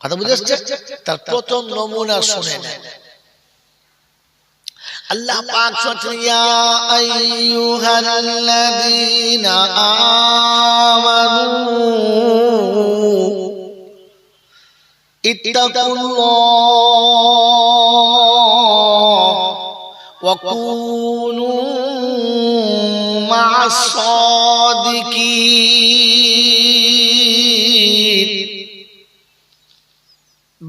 কথা বুঝেছে তার প্রথম নমুনা শুনে নেন আল্লাহ পাক ইয়া আইয়ুহাল্লাযীনা আমানু ইত্তাকুল্লাহ ওয়া কুনু মা'আস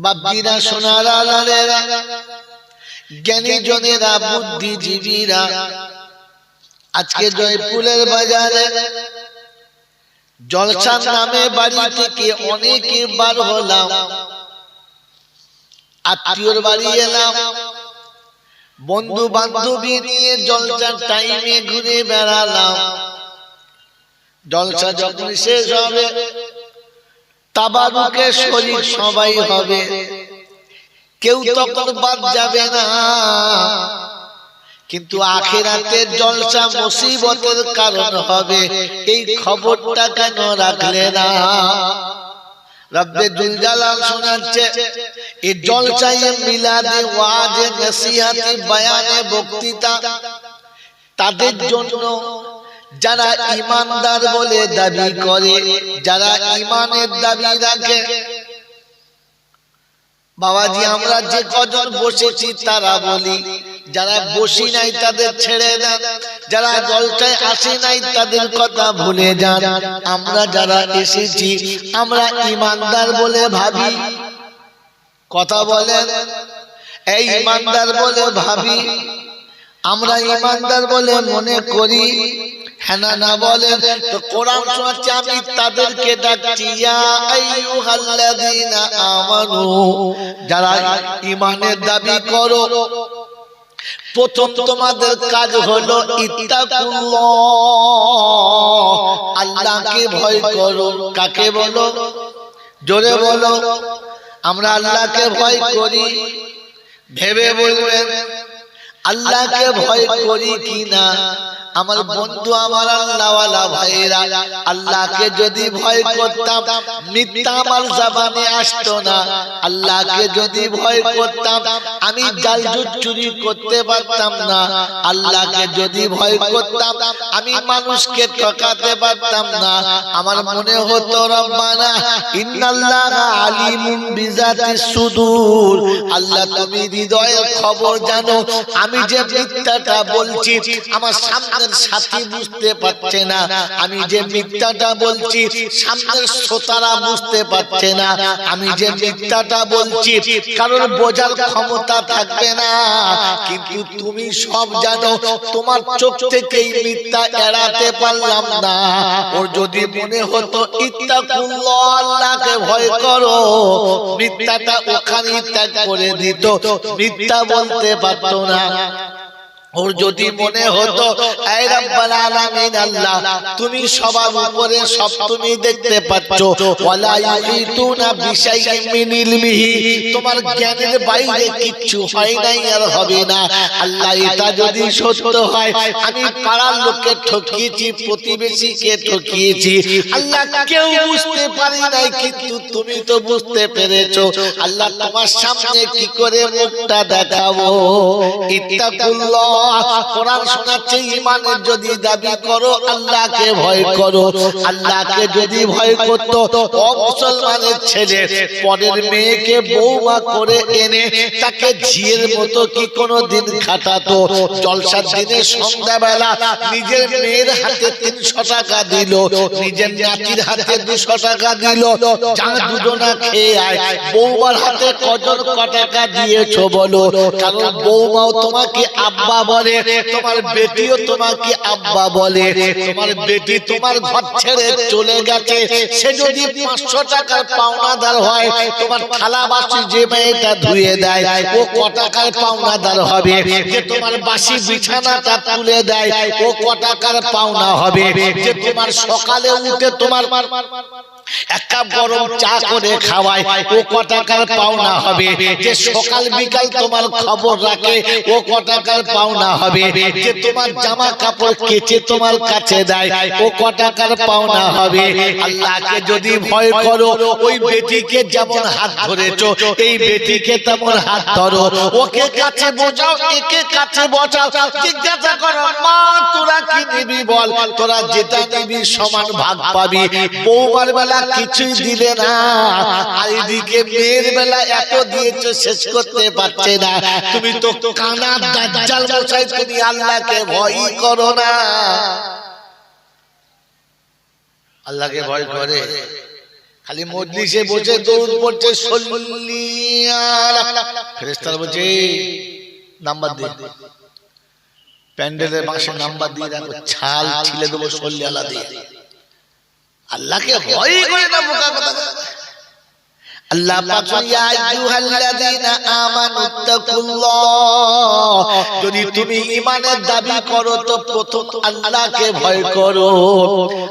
বাব্বিরা সোনারা লালেরা, জ্ঞানী জনেরা, বুদ্ধিজীবীরা, আজকে জয়পুরের বাজারে জলসার নামে বাড়ি থেকে অনেকে বার হলাম, আত্মীয়র বাড়ি এলাম বন্ধু বান্ধবী নিয়ে জলসার টাইমে ঘুরে বেড়ালাম। জলসা যখন শেষ হবে তাবারুকে শরীর সবাই হবে। কেউ তখন বাদ যাবে না। কিন্তু আখেরাতে জলসা মুসিবতের কারণ হবে। এই খবরটা কেন রাখলে না? রব্বে দুল জালাল শোনাচ্ছে এই জলসায় মিলাদে ওয়াজে নসিহতে বয়ানে বক্তৃতা। তাদের জন্য যারা ইমানদার বলে দাবি করে, যারা ইমানের দাবি রাখে। বাবাজি, আমরা যে কজন বসেছি তারা বলি, যারা বসি নাই তাদের ছেড়ে দেন, যারা জলটায় আসে নাই তাদের কথা ভুলে যান। আমরা যারা এসেছি, আমরা ইমানদার বলে ভাবি। কথা বলেন, এই ইমানদার বলে ভাবি। আমরা ইমানদার বলে মনে করি না তো যারা ইমানের করো, প্রথম তোমাদের কাজ হলো আল্লাহকে ভয় করো। কাকে বলো? জোরে বলো, আমরা আল্লাহকে ভয় করি। ভেবে বলবেন, আল্লাহকে ভয় করি কিনা? আমার বন্ধু আমার আল্লাহওয়ালা ভাইরা আল্লাহকে যদি ভয় করতাম মিথ্যা আমার জবানে আসতো না। আল্লাহকে যদি ভয় করতাম আমি জালজুট চুরি করতে পারতাম না। আল্লাহকে যদি ভয় করতাম আমি মানুষকে ঠকাতে পারতাম না। আমার মনে হতো রব্বানা ইন্নাল্লাহ আলিমুন বিজাতি সুদূর। আল্লাহ তুমি হৃদয়ের খবর জানো আমি যে মিথ্যাটা বলছি আমার সামনের সাথী বুঝতে পারছে না। আমি যে মিথ্যাটা বলছি, সামনের শ্রোতারা বুঝতে পারছে না। আমি যে মিথ্যাটা বলছি কারণ বোঝার ক্ষমতা থাকবে না। কিন্তু তুমি সব জানো, তোমার চোখ থেকেই মিথ্যা এড়াতে পারলাম না। ওর যদি মনে হতো ইত্তাকুল্লাহ আল্লাহকে ভয় করো মিথ্যাটা ওখানেই ত্যাগ করে দিত। মিথ্যা বলতে পারতো না। ওর যদি মনে হতো আল্লাহ তুমি সবার উপরে সব তুমি দেখতে পাচ্ছ। তোমার জ্ঞানের বাইরে কিচ্ছু হয় নাই আর হবে না। আল্লাহ এটা যদি সত্য হয় আমি পাড়ার লোককে ঠকিয়েছি প্রতিবেশীকে ঠকিয়েছি। আল্লাহ কেউ বুঝতে পারি নাই কিন্তু তুমি তো বুঝতে পেরেছ। আল্লাহ তোমার সামনে কি করে মুখটা দেখাবো? ইত্তাকুল্লাহ কোরআন শোনাচ্ছে ইমানের যদি দাবি করো, আল্লাহকে ভয় করো। আল্লাহকে যদি ভয় করতো, ও মুসলমানের ছেলে, পরের মেয়েকে বৌমা করে এনে তাকে ঝিয়ের মতো কি কোনো দিন খাটাতো? জলসার দিনে সন্ধ্যাবেলা নিজের মেয়ের হাতে তিনশো টাকা দিল, নিজের নাতির হাতে দুশো টাকা দিল, যা খেয়ে আয়। বৌমার হাতে কজন ক টাকা দিয়েছ বলো? কারণ বৌমাও তোমাকে আব্বা বলে, তোমার বেটিও তোমাকে আব্বা বলে, তোমার বেটি তোমার ঘর ছেড়ে চলে গেছে। সে যদি পাঁচশো টাকার পাওনাদার হয়, তোমার থালা বাসি যে মেয়েটা ধুয়ে দেয়, ও ক টাকার পাওনাদার হবে? যে তোমার বাসি বিছানাটা তুলে দেয়, ও ক টাকার পাওনা হবে? যে তোমার সকালে উঠে তোমার এক কাছে যদি ভয় করো, ওই বেটিকে যেমন হাত ধরেছো, এই বেটিকে তেমন হাত ধরো। ওকে কাছে বোঝাও, একে কাছে জিজ্ঞাসা করো, মা, তোরা কি নিবি বল? তোরা যেটা সমান ভাগ পাবি। বেলা কিছুই দিলে না। মেয়ের বেলা এত শেষ করতে পারছে না। তুমি তো দাজ্জাল তুমি আল্লাহকে ভয় করো না। আল্লাহকে ভয় করে। খালি মজলিসে বসে দৌড় পড়ছে ফেরেস্তার বলছে নাম্বার দিয়ে প্যান্ডেলের মাসে নাম্বার দিয়ে রাখো ছাল ছিলে দেবো সল্লি আলা দিয়ে। আল্লাহকে ভয় করে না বোকা কথা আল্লাহ পাক ইয়া আইয়ুহাল্লাযীনা আমানু যদি তুমি ঈমানের দাবি করো তো প্রথম আল্লাহকে ভয় করো।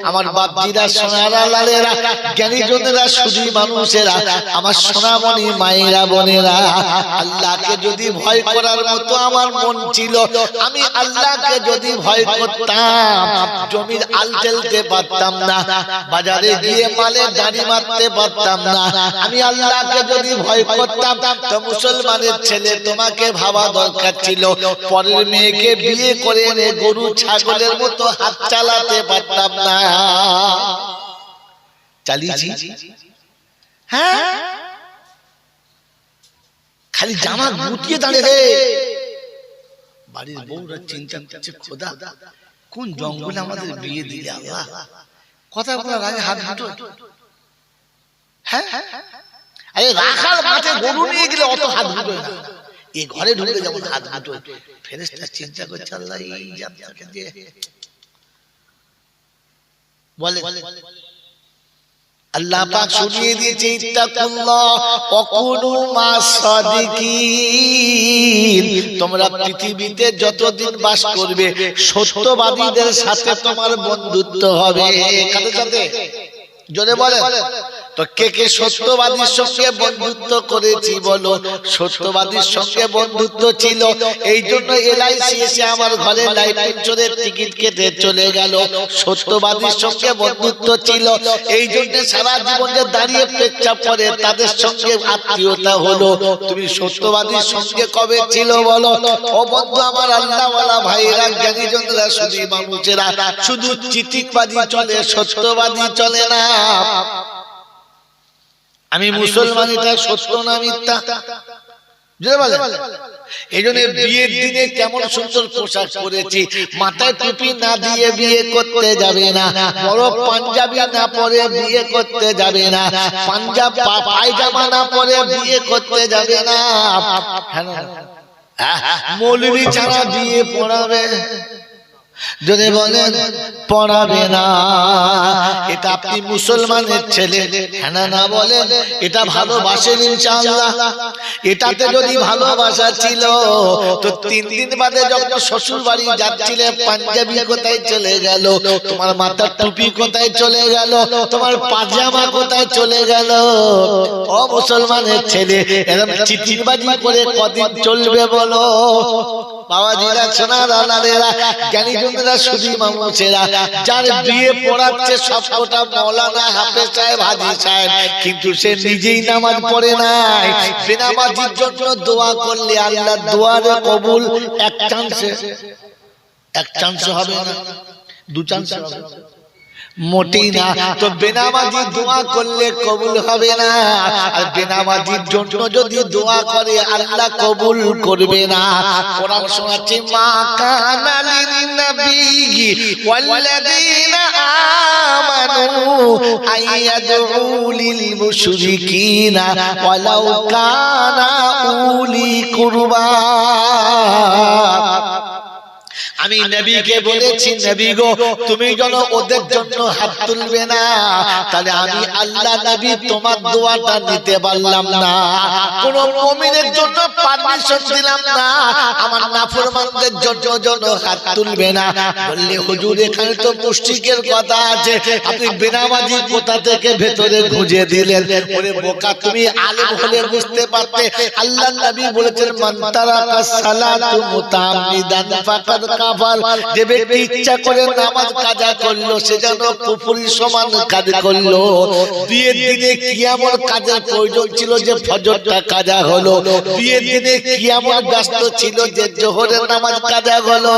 আমার বাপজিরা সোনারা লালেরা জ্ঞানী জনেরা মানুষেরা আমার সোনামণি মায়েরা বোনেরা আল্লাহকে যদি ভয় করার মতো আমার মন ছিল আমি আল্লাহকে যদি ভয় করতাম জমির আল ফেলতে পারতাম না বাজারে গিয়ে মালে দাড়ি মারতে পারতাম না আমি আল্লাহকে যদি ভয় করতাম, তো মুসলমানের ছেলে তোমাকে ভাবা দরকার ছিল। পরের মেয়েকে বিয়ে করে এনে গরু, ছাগলের মতো হাত চালাতে পারতাম না। চালিয়েছি। হ্যাঁ? খালি জামা গুটিয়ে দাঁড়িয়ে বাড়ির বউরা চিন্তা করছে, খোদা, কোন জঙ্গলে আমাদের বিয়ে দিলে আল্লাহ? কথা বলার আগে হাত হাঁটো হ্যাঁ হ্যাঁ? আরে রাখাল মাঠে গরু নিয়ে গেলে অত হাত না। এই ঘরে ঢুকে যেমন হাত ফেরেস্তা চিন্তা করছে আল্লাহ এই দিয়ে। বলে আল্লাহ পাক শুনিয়ে দিয়েছে ইত্তাকুল্লাহ ওয়াকুনু মাসাদিকিন তোমরা পৃথিবীতে যতদিন বাস করবে সত্যবাদীদের সাথে তোমার বন্ধুত্ব হবে। কাদের সাথে জোরে বলেন। তো কে কে সত্যবাদীর সঙ্গে বন্ধুত্ব করেছি বলো? সত্যবাদীর সঙ্গে বন্ধুত্ব ছিল। এই জন্য এলআইসি এসে আমার ঘরে লাইফ টিকিট কেটে চলে গেল। সত্যবাদীর সঙ্গে বন্ধুত্ব ছিল। এই জন্য সারা জীবন যে দাঁড়িয়ে পেচ্ছাপ করে তাদের সঙ্গে আত্মীয়তা হলো। তুমি সত্যবাদীর সঙ্গে কবে ছিল বলো? ও বন্ধু আমার আল্লাহওয়ালা ভাইরা জ্ঞানীজনরা শুধু মানুষেরা শুধু চিঠিবাদী চলে, সত্যবাদী চলে না। আমি মুসলমান এটা সত্য না মিথ্যা? এই জন্য বিয়ের দিনে কেমন সুন্দর পোশাক পরেছি মাথায় টুপি না দিয়ে বিয়ে করতে যাবে না। বড় পাঞ্জাবি না পরে বিয়ে করতে যাবে না। পাঞ্জাব পায়জামা না পরে বিয়ে করতে যাবে না। মৌলবি ছাড়া বিয়ে পড়াবে যদি বলেন, পড়াবে না। এটা আপনি মুসলমানের ছেলে। হ্যাঁ না বলেন, এটা ভালোবাসেন ইনশাআল্লাহ। এটাতে যদি ভালোবাসা ছিল, তো তিন দিন বাদে যখন শ্বশুর বাড়ি যাচ্ছিলে, পাঞ্জাবি কোথায় চলে গেল? তোমার মাথার টুপি কোথায় চলে গেল? তোমার পাজামা কোথায় চলে গেল? ও মুসলমানের ছেলে এরকম চিঠিবাজি করে কদিন চলবে বলো? বাবাজিরা, সোনার আলারেরা জ্ঞানী জনেরা সুধী মানুষেরা যার বিয়ে পড়াচ্ছে সবকটা মৌলানা হাফেজ সাহেব হাজি সাহেব। কিন্তু সে নিজেই নামাজ পড়ে নাই। বেনামাজির জন্য দোয়া করলে আল্লাহ দোয়ারে কবুল এক চান্সে। এক চান্স হবে না। দু চান্স হবে। মোটেই না তো বেনামাজি দোয়া করলে কবুল হবে না। আর বেনামাজির জন্য যদি দোয়া করে, আল্লাহ কবুল করবে না। কোরআন শোনাচ্ছে, মা কানা লিন নবী ওয়াল্লাযীনা আমানু আইয়াদউ মুশরিকিনা ওয়ালাউ কানা উলি কুরবা। আমি নবীকে বলেছি নবী গো তুমি যেন ওদের জন্য হাত তুলবে না। তাহলে আমি আল্লাহ নবী তোমার দোয়াটা নিতে পারলাম না। কোন মুমিনের জন্য পারমিশন দিলাম না। আমার নাফরমানদের জন্য জন্য হাত তুলবে না। বললে হুজুর এখানে তো মুশরিকের কথা আছে। আপনি বেনামাজি কোথা থেকে ভেতরে খুঁজে দিলেন? ওরে বোকা তুমি আলেম হলে বুঝতে পারতে। আল্লাহ নবী বলেছেন মান তারাকা সালাতু মুতাআম্মিদান ফাকাদ যে ব্যক্তি ইচ্ছা করে নামাজ কাজা করল, সে যেন কুফরি সমান কাজ করল। বিয়ের দিনে কিয়ামত কাজের প্রয়োজন ছিল যে ফজরটা কাজা হলো। বিয়ের দিনে কিয়ামত ব্যস্ত ছিল যে জোহরের নামাজ কাজা হলো।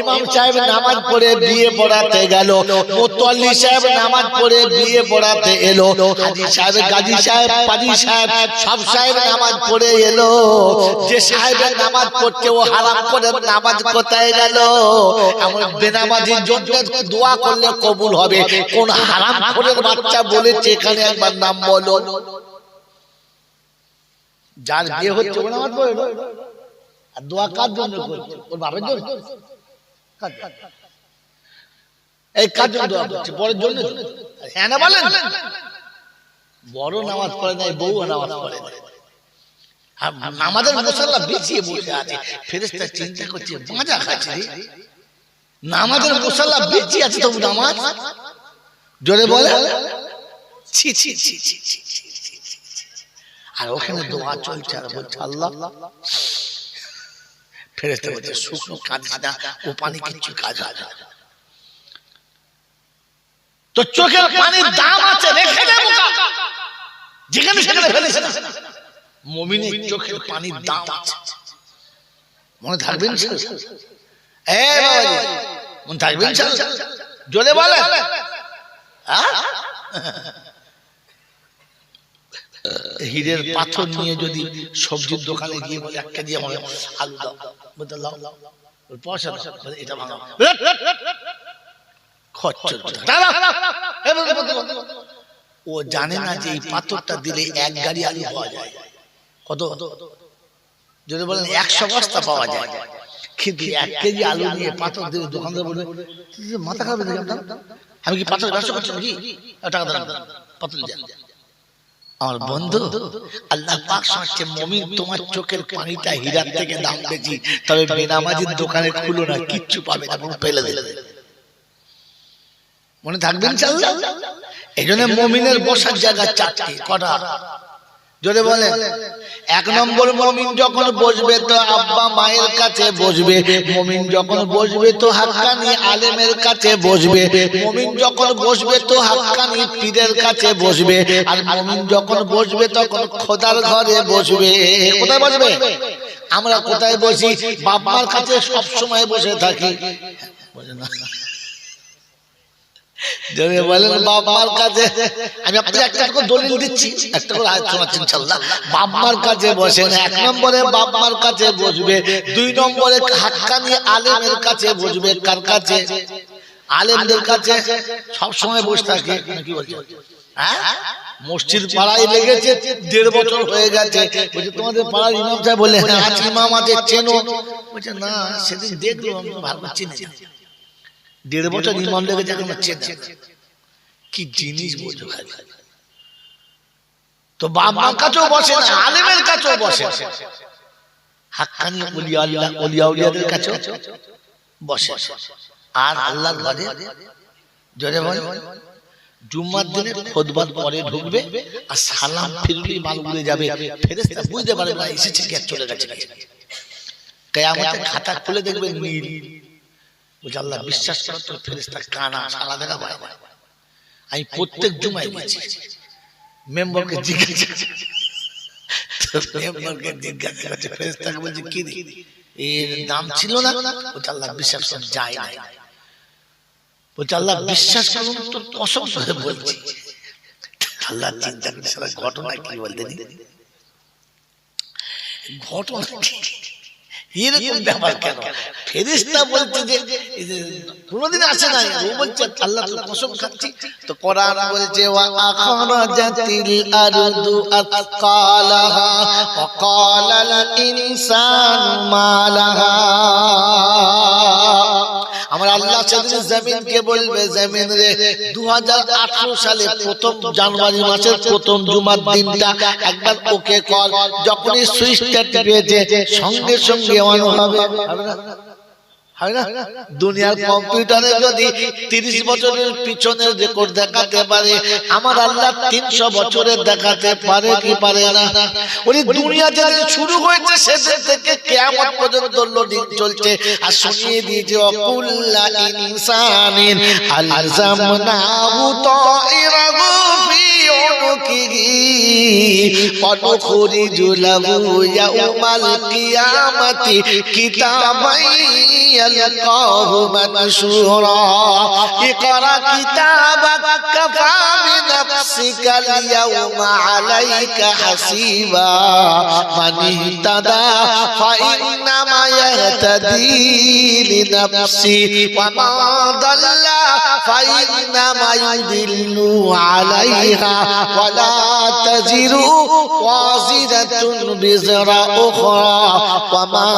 ইমাম সাহেব নামাজ পড়ে বিয়ে পড়াতে গেল। মোতল্লি সাহেব নামাজ পড়ে বিয়ে পড়াতে এলো। হাজি সাহেব, গাজী সাহেব, পাজি সাহেব, সব সাহেব নামাজ পড়ে এলো। যে সাহেবের নামাজ পড়ছে ও হারাম করে নামাজ কোথায় গেল এমন বেনামাজির জন্য দোয়া করলে কবুল হবে। কোন হারাম করে বাচ্চা বলেছে এখানে একবার নাম বলো। যার বিয়ে হচ্ছে? আর দোয়া কার জন্য করছে? ওর বাপের জন্য? জন্য? এই কার জন্য দোয়া করছে? বড়ের জন্য? হ্যাঁ না বলেন? বড় নামাজ পড়ে নাই বউ নামাজ পড়ে নাই। আর নামাজের মশাল্লা বিছিয়ে বসে আছে ফেরেস্তা চিন্তা করছে মজা খাচ্ছে নামাজের মশাল্লা বিছিয়ে আছে তবু নামাজ জোরে বলে ছি ছি ছি ছি ছি। আর ওখানে দোয়া চলছে আর বলছে আল্লাহ ফেরেস্তা বলছে শুকনো কাজ না ও পানি কিচ্ছু কাজ হয় না তো চোখের পানির দাম আছে রেখে দে বোকা। যেখানে সেখানে ফেলেছে না মমিনের চোখের পানির দাম আছে মনে থাকবেন মনে থাকবেন? জোরে বলে হীরের পাথর নিয়ে যদি সবজির দোকানে গিয়ে বলে এক কেজি আমার আলু দাও বলতে লাও পয়সা এটা ভাঙা। ও জানে না যে এই পাথরটা দিলে এক গাড়ি আলু পাওয়া যায় কত? যদি বলেন একশো বস্তা পাওয়া যায়। কিন্তু এক কেজি আলু নিয়ে পাথর দিলে দোকানদার বলবে মাথা খারাপ? আমি কি পাথর ব্যবসা করছি নাকি? টাকা দেন পাথর আমার বন্ধু আল্লাহ পাক মমিন তোমার চোখের পানিটা হীরার থেকে দাম বেশি। তবে বেনামাজির দোকানে খুলো না কিচ্ছু পাবে না ফেলে দিলে মনে থাকবেন চাল? এই জন্য মমিনের বসার জায়গা চারটি কটা? যদি বলে এক নম্বর মমিন যখন বসবে তো আব্বা মায়ের কাছে বসবে মমিন যখন বসবে তো হাক্কানি আলেমের কাছে বসবে মমিন যখন বসবে তো হাক্কানি পীরের কাছে বসবে আর মমিন যখন বসবে তখন খোদার ঘরে বসবে। কোথায় বসবে? আমরা কোথায় বসি? বাবার কাছে সব সময় বসে থাকি। বলে না। বলেন বাবার কাছে আমি আপনাকে একটা করে দলিল দিচ্ছি। একটা করে আয়াত শোনাচ্ছেন ইনশাআল্লাহ বাবার কাছে বসেন এক নম্বরে বাবার কাছে বসবে দুই নম্বরে হাক্কানি আলেমের কাছে বসবে কার কাছে আলেমদের কাছে সব সময় বসে থাকে। কি বলছো হ্যাঁ? মসজিদ পাড়ায় লেগেছে দেড় বছর হয়ে গেছে। বলছে তোমাদের পাড়ার ইমাম সাহেব বলে হ্যাঁ ইমাম আছে চেনো? বলছে না সেদিন দেখল আমি ভালো করে চিনি না। দেড় বছর ইমাম লেগেছে এখন হচ্ছে কি জিনিস বোঝো খালি। তো বাবার কাছেও বসে না আলেমের কাছেও বসে। হাক্কানি ওলিয়া আল্লাহ ওলিয়া উলিয়াদের কাছেও বসে। আর আল্লাহর ঘরে জোরে বল জুম্মার দিনে খোদবার পরে ঢুকবে আর সালাম ফিরলি মাল উড়ে যাবে। ফেরেশতা বুঝতে পারবে না এসেছে কি চলে গেছে। কেয়ামতে খাতা খুলে দেখবে নীল। বলছে আল্লাহ বিশ্বাস করো তোর ফেরেস্তা কানা সালা দেখা না। আমি প্রত্যেক জুমায় গেছি মেম্বারকে জিজ্ঞাসা মেম্বারকে জিজ্ঞাসা করছে ফেরেস্তাকে বলছে কি এর ছিল না। বলছে আল্লাহ বিশ্বাস করো যায় না। বলছে আল্লাহ বিশ্বাস করুন তোর কসম করে বলছি। আল্লাহ চিন্তা ঘটনা কি বলতে ঘটনা? এরকম ব্যাপার কেন ফেরিস্তা বলছে যে কোনোদিন আসে না ও বলছে আল্লাহ তো কসম খাচ্ছি তো কোরআন বলছে ওয়া আখরাজাতিল আরদু আতকালাহা ওয়া ক্বালাল ইনসান মা লাহা আমার আল্লাহ সেদিন জমিনকে বলবে জমিন রে দু হাজার আঠারো সালে প্রথম জানুয়ারি মাসের প্রথম জুমার দিনটা একবার ওকে কল যখনই সুইচটা টিপেছে সঙ্গে সঙ্গে অন হবে? হয় না? দুনিয়ার কম্পিউটারে যদি তিরিশ বছরের পিছনের রেকর্ড দেখাতে পারে আমার আল্লাহ তিনশো বছরের দেখাতে পারে কি পারে না? ওই দুনিয়া যেদিন শুরু হয়েছে সেদিন থেকে কেমন পর্যন্ত লোডিং চলছে। আর শুনিয়ে দিয়েছে অকুল্লা ইনসানিন আলজামনাহু তাইরাহু ফি فنخرج له يوم القيامة. كتابا يلقاه منشورا. اقرأ كتابك اليوم عليك حسيبا. من اهتدى فإنما يهتدي لنفسه. ومن ضل فإنما يضل عليها. ولا তাজিরু ওয়াজিরাতুন বিজরা উখরা ওয়া মা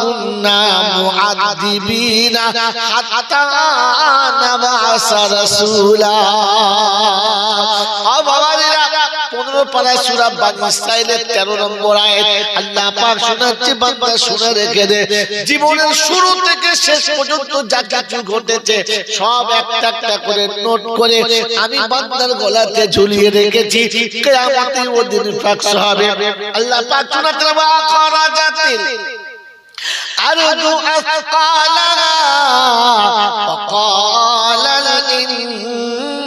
কুননা মুআদ্দিবিনা হাত্তা নাবাসা রাসূলা। পনেরো পারা সুরা বানি ইসরায়েলের তেরো নম্বর আয়াত আল্লাহ পাক শোনাচ্ছে বান্দা শুনে রেখে দে জীবনের শুরু থেকে শেষ পর্যন্ত যা কিছু ঘটেছে সব একটা একটা করে নোট করে আমি বান্দার গলাতে ঝুলিয়ে রেখেছি কিয়ামতের ওদিন ফাকস হবে আল্লাহ পাক শোনাতে বা করা জাতিল أرض أثقالها وقال الإنسان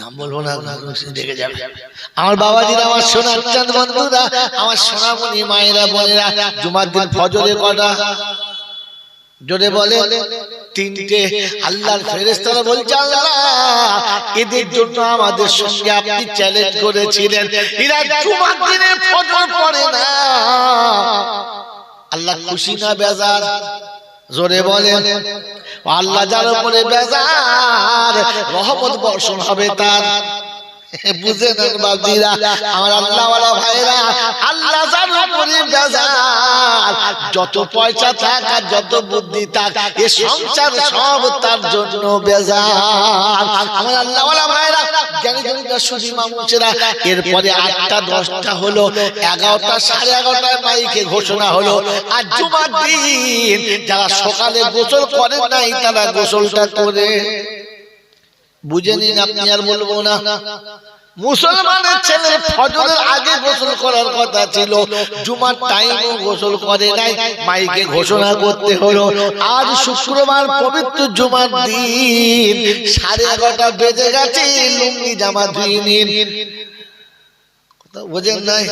নাম বলব না দেখে যাবে। আমার বাবাজিরা আমার সোনার চাঁদ বন্ধুরা, আমার সোনামণি মায়েরা, বোনেরা, জুমার দিন ফজরে কটা? জোরে বলে, তিনটে। আল্লাহর ফেরেশতারা বলছে, আল্লাহ, এদের জন্য আমাদের সঙ্গে আপনি চ্যালেঞ্জ করেছিলেন। এরা জুমার দিনে ফজর পড়ে না। আল্লাহ খুশি না, বেজার? জোরে বলে আল্লাহ যার উপরে বেজার রহমত বর্ষণ হবে তার। যত পয়সা আর যত বুদ্ধি থাক সব তার জন্য এরপরে আটটা, দশটা হলো, এগারোটা, সাড়ে এগারোটায় মাইকে ঘোষণা হলো, আর জুমার দিন, যারা সকালে গোসল করেন নাই, তারা গোসলটা করে। বুঝে নিন আপনি আর বলব না। মুসলমানের ছেলে ফজরের আগে গোসল করার কথা ছিল। জুমার টাইমও গোসল করে নাই। মাইকে ঘোষণা করতে হলো আজ শুক্রবার পবিত্র জুমার দিন। সাড়ে এগারোটা বেজে গেছে লুঙ্গি জামা ধুয়ে নিন। বোঝেন নাই?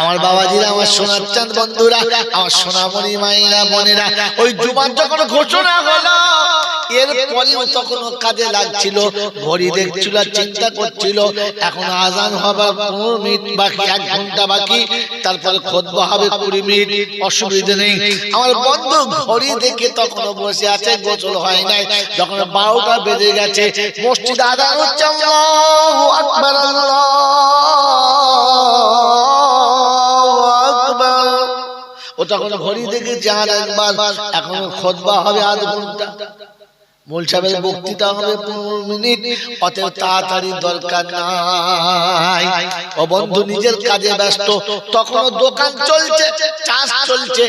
আমার বাবাজিরা আমার সোনার চাঁদ বন্ধুরা আমার সোনামণি মায়েরা বোনেরা ওই জুমার যখন ঘোষণা হলো এর পরেও তখন কাজে লাগছিল ঘড়ি দেখছিল চিন্তা করছিল এখন আজান হবার পনেরো মিনিট বাকি এক ঘণ্টা বাকি তারপরে খোদবা হবে কুড়ি মিনিট অসুবিধা নেই। আমার বন্ধু ঘড়ি দেখে তখন বসে আছে গোসল হয় নাই। যখন বারোটা বেজে গেছে মসজিদ আদান হচ্ছে আল্লাহু আকবার আল্লাহু আকবার। ও তখন ঘড়ি দেখেছি আর একবার এখন খোদবা হবে আধ ঘণ্টা। মূল সাহেবের বক্তৃতা হবে পনেরো মিনিট তাড়াতাড়ি দরকার নাই। ও বন্ধু, নিজের কাজে ব্যস্ত তখন দোকান চলছে, চাষ চলছে,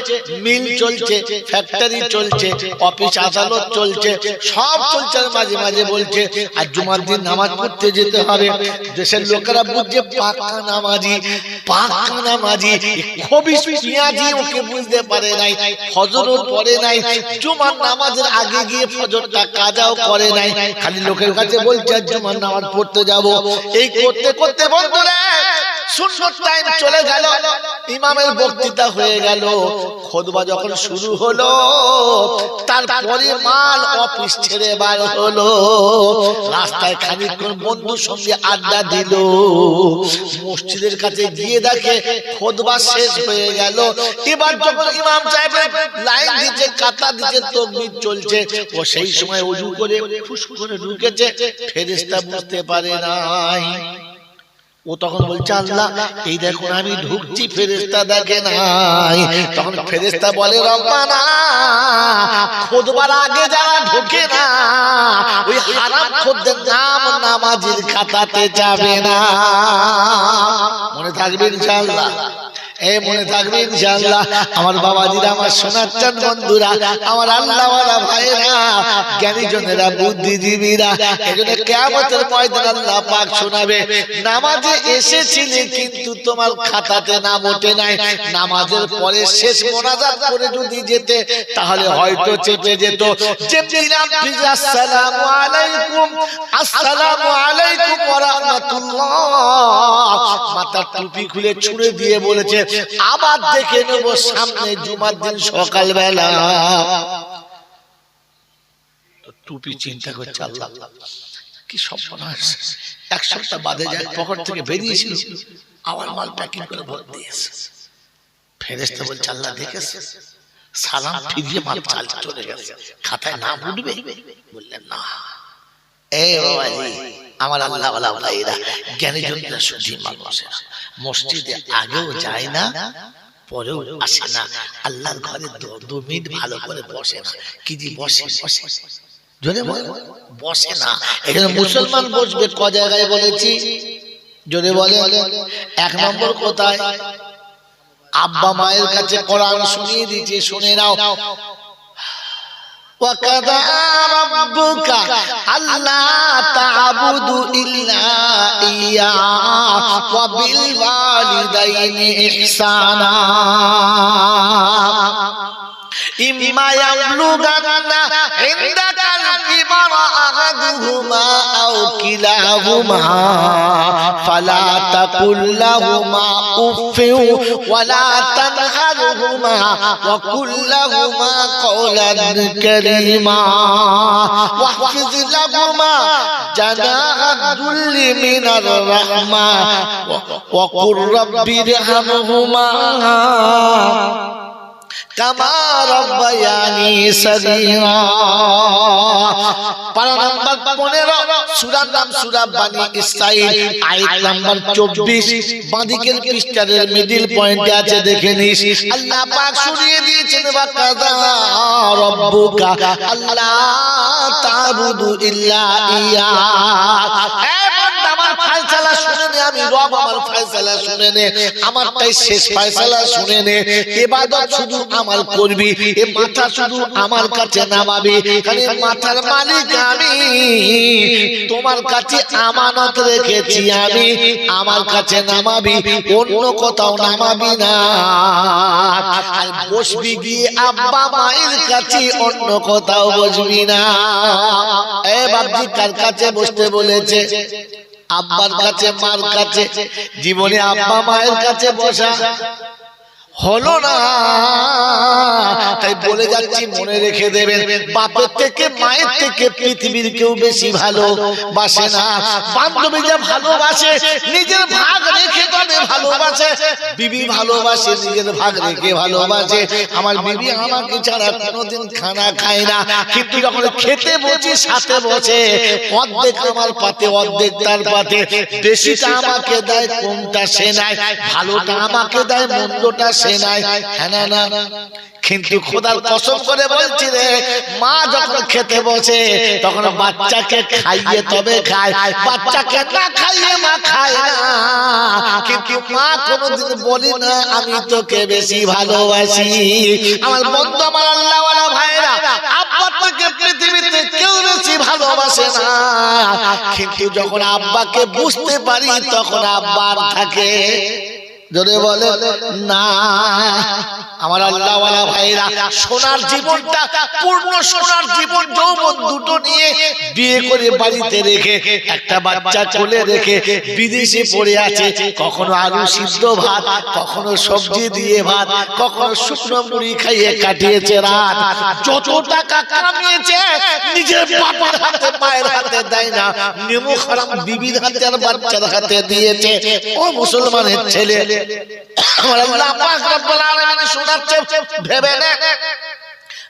মিল চলছে ফ্যাক্টরি চলছে অফিস আদালত চলছে, সব চলছে। মাঝে মাঝে বলছে আর জুমার দিন নামাজ পড়তে যেতে হবে। দেশের লোকেরা বুঝছে পাক্কা নামাজি পাক্কা নামাজি খুবই পিয়াজি ওকে বুঝতে পারে নাই ফজরও পড়ে নাই, জুমার নামাজের আগে গিয়ে ফজরটা কাজাও করে নাই। খালি লোকের কাছে বলছে জুমার নামাজ পড়তে যাব। এই করতে করতে বন্ধুরা সুন্নত টাইম চলে গেল, ইমামের বক্তৃতা হয়ে গেল যখন শুরু হলো, তারপরে মাল অফিস ছেড়ে বার হলো, রাস্তায় সঙ্গে আড্ডা দিল, মসজিদের কাছে গিয়ে দেখে খোদবা শেষ হয়ে গেল। এবার যখন ইমাম সাহেব লাইন দিচ্ছে কাতা দিচ্ছে, তকবির চলছে, ও সেই সময় উজু করে ফুস করে ঢুকেছে, ফেরেশতা বুঝতে পারে নাই। ও তখন বলছে, আল্লাহ, এই দেখুন, আমি ঢুকছি ফেরেস্তা দেখে নাই। তখন ফেরেস্তা বলে, রব্বানা, খোদবার আগে যারা ঢুকে না, ওই হারাম খোদ্দের নাম নামাজির খাতাতে যাবে না। মনে থাকবে ইনশাআল্লাহ। আমার নামাজে কিন্তু তোমার খাতাতে নাম ওঠে নাই। নামাজের পরে শেষ মোনাজাত করে যদি যেতে, তাহলে হয়তো চেপে যেত। আলাইকুম, আসসালামু আলাইকুম মাথার টুপি খুলে ছুঁড়ে দিয়ে বলেছে আবার দেখে নেব সামনে জুমার দিন সকালবেলা। টুপি চিন্তা করছে আল্লাহ। কি সর্বনাশ এক সপ্তাহ বাদে যায়, পকেট থেকে বেরিয়েছিল। আবার মাল প্যাকিং করে ভর দিয়েছে ফেরেস্তা বলছে, আল্লাহ দেখেছে? সালাম ফিরিয়ে মাল চাল চলে গেছে। খাতায় নাম উঠবে? বললেন না। এ বাবাজি, আমার আল্লাহ ভাইরা জ্ঞানী জনরা শুধু মানুষেরা। মসজিদে আগেও যায় না পরেও আসে না আল্লাহর ঘরে দু- দু মিনিট ভালো করে বসে না কি যে বসে বসে জোরে বলে বসে না এখানে মুসলমান বসবে ক জায়গায় বলেছি জোরে বলে এক নম্বর কোথায় আব্বা মায়ের কাছে কোরআন শুনিয়ে দিয়েছে শুনে নাও وقضى ربك ألا تعبدوا إلا إياه وبالوالدين إحسانا إما يبلغن عندك الكبر أحدهما أو كلاهما فلا تقل لهما أف ولا تنهرهما وقل لهما قولا كريما واحفظ لهما جناح الذل من الرحمة وقل رب ارحمهما কামা রব্বায়ানি সগীরা। পারা নাম্বার 15 সূরা নাম সূরা বানি ইসরাইল আয়াত নাম্বার 24 বাঁদিকের পৃষ্ঠার মিডল পয়েন্টে আছে, দেখে আল্লাহ রব্বুকা আল্লাহ ইল্লা ইয়া এ বান্দা আমার ফয়সালা শুনে নে আমি রব আমার ফয়সালা শুনে নে আমারটাই শেষ ফয়সালা শুনে নে। ইবাদত শুধু আমার করবি, এ মাথা শুধু আমার কাছে নামাবি। কারণ মাথার মালিক আমি, তোমার কাছে আমানত রেখেছি আমি, আমার কাছে নামাবি, অন্য কোথাও নামাবি না। আর বসবি গিয়ে আব্বা মায়ের কাছে, অন্য কোথাও বসবি না। এ বাবজি কার কাছে বসতে বলেছে? আব্বার কাছে মার কাছে জীবনে আব্বা মায়ের কাছে বসা। হলো না। তাই বলে যাচ্ছি, মনে রেখে দেবেন, বাপের থেকে মায়ের থেকে পৃথিবীর কেউ বেশি ভালো বাসে না। বান্ধবী যা ভালোবাসে, নিজের ভাগ রেখে তবে ভালোবাসে। বিবি ভালোবাসে, নিজের ভাগ রেখে ভালোবাসে। আমার বিবি আমাকে ছাড়া কোনোদিন খানা খায় না। কিন্তু যখন খেতে বসি, সাথে বসে, অর্ধেক আমার পাতে, অর্ধেক তার পাতে। বেশিটা আমাকে দেয়, কমটা সে নাই ভালোটা আমাকে দেয়, মন্দটা সে নাই। হ্যাঁ না কিন্তু খোদার কসম করে রে, মা যখন খেতে বসে, তখন বাচ্চাকে খাইয়ে তবে খায়। বাচ্চাকে না খাইয়ে মা খায় না। কিন্তু মা কোনোদিন বলি না, আমি তোকে বেশি ভালোবাসি। আমার বন্ধু, আমার আল্লাহওয়ালা ভাইরা আব্বাটাকে পৃথিবীতে কেউ বেশি ভালোবাসে না। কিন্তু যখন আব্বাকে বুঝতে পারি, তখন আব্বার থাকে। জোরে বলে না আমার আল্লাহওয়ালা ভাইরা সোনার জীবনটা, পূর্ণ সোনার জীবন, যৌবন দুটো নিয়ে বিয়ে করে বাড়িতে রেখে, একটা বাচ্চা কোলে রেখে বিদেশে পড়ে আছে। কখনো আলু সিদ্ধ ভাত, কখনো সবজি দিয়ে ভাত, কখনো শুকনো মুড়ি খাইয়ে কাটিয়েছে রাত। যত টাকা কামিয়েছে, নিজের বাবার হাতে, মায়ের হাতে দেয় না। নেমু খারাপ বিবির হাতে আর বাচ্চার হাতে দিয়েছে। ও মুসলমানের ছেলে। আমার আল্লাহ পাক রব্বুল আলামিন শোনাচ্ছে ভেবে নে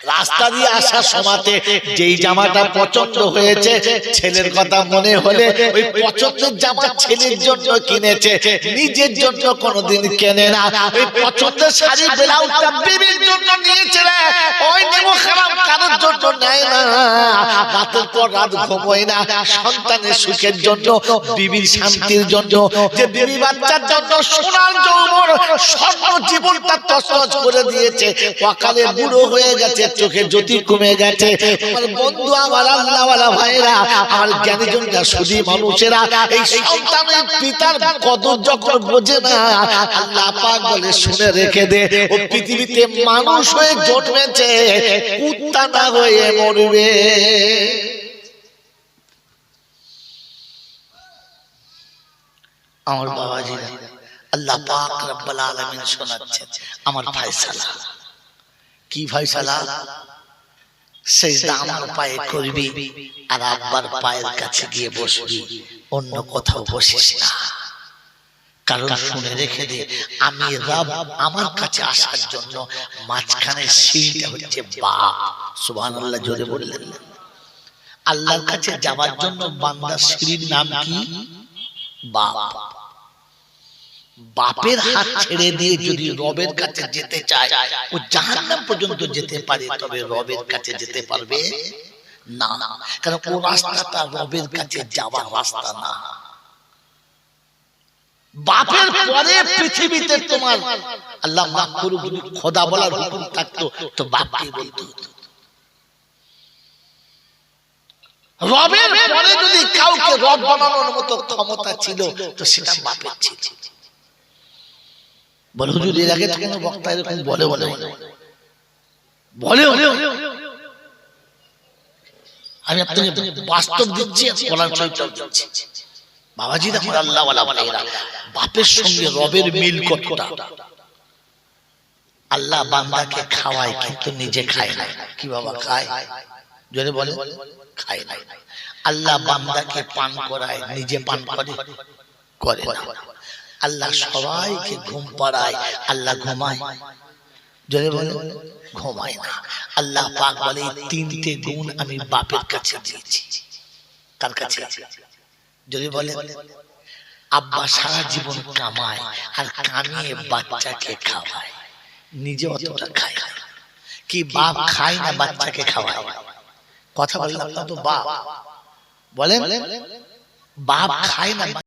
রাস্তা দিয়ে আসার সময়তে যেই জামাটা পছন্দ হয়েছে ছেলের কথা মনে হলে ওই পছন্দের জামা ছেলের জন্য কিনেছে নিজের জন্য কোনোদিন কেনে না। ওই পছন্দের শাড়ি ব্লাউজটা বিবির জন্য নিয়েছে রে। ওই নেমো খারাপ কারোর জন্য নেয় না। রাতের পর রাত ঘুমোয় না। সন্তানের সুখের জন্য বিবির শান্তির জন্য যে বিবি বাচ্চার জন্য সোনার যৌবন স্বর্ণ জীবনটা তসনস করে দিয়েছে। অকালে বুড়ো হয়ে গেছে চোখে জ্যোতি কমে গেছে। আমার বন্ধু, আমার আল্লাহওয়ালা ভাইরা আমার জ্ঞানীজনরা শুধু মানুষেরা, এই সন্তানের পিতার কদর যখন বোঝে না, আল্লাহ পাক বলে, শুনে রেখে দে, ও পৃথিবীতে মানুষ হয়ে জন্মেছে কুত্তা হয়ে মরবে। আমার বাবাজিরা, আল্লাহ পাক রব্বুল আলামিন শোনাচ্ছেন, আমার ফয়সালা কি ফয়সালা সেজদা আমার পায়ে করবি আর আব্বার পায়ের কাছে গিয়ে বসবি অন্য কোথাও বসিস না। কারণ শুনে রেখে দে আমি রব আমার কাছে আসার জন্য মাঝখানে সিঁড়িটা হচ্ছে বাপ সুবহানাল্লাহ জোরে বললেন। আল্লাহর কাছে যাওয়ার জন্য বান্দার সিঁড়ির নাম কি? বাপ। বাপের হাত ছেড়ে দিয়ে যদি রবের কাছে যেতে চায় ও জাহান্নাম পর্যন্ত যেতে পারে তবে রবের কাছে যেতে পারবে? না। কারণ ও রাস্তাটা রবের কাছে যাওয়ার রাস্তা না। বাপের পরে পৃথিবীতে তোমার আল্লাহ মাফ করুক যদি খোদা বলার হুকুম থাকতো তো বাপকে বলতে। হতো রবের পরে যদি কাউকে রব বানানোর মতো ক্ষমতা ছিল তো সেটা বাপের ছিল। বলে হুজুর এর আগে তো কোনো বক্তা এরকম বলে বলে বলে বলে আমি আপনাকে বাস্তব দিচ্ছি আর কোরআন শরীফটাও দিচ্ছি। বাবাজি দেখুন আল্লাহ ওয়ালা বাপের সঙ্গে রবের মিল কতটা? আল্লাহ বান্দাকে খাওয়ায় কিন্তু নিজে খায় না। কি বাবা খায়? যদি বলে খায় না। আল্লাহ বান্দাকে পান করায় নিজে পান করে করে না। আল্লাহ সবাইকে ঘুম পাড়ায় আল্লাহ ঘুমায়। যদি বলে ঘুমায় না। আল্লাহ পাক বলে তিনটে গুণ আমি বাপের কাছে দিয়েছি। কার কাছে? যদি বলে আব্বা সারা জীবন কামায় আর কামিয়ে বাচ্চাকে খাওয়ায়। নিজে অতটা খায়। কি বাপ খায় না বাচ্চাকে খাওয়ায়? কথা বললাম তো বাপ। বলেন বাপ খায় না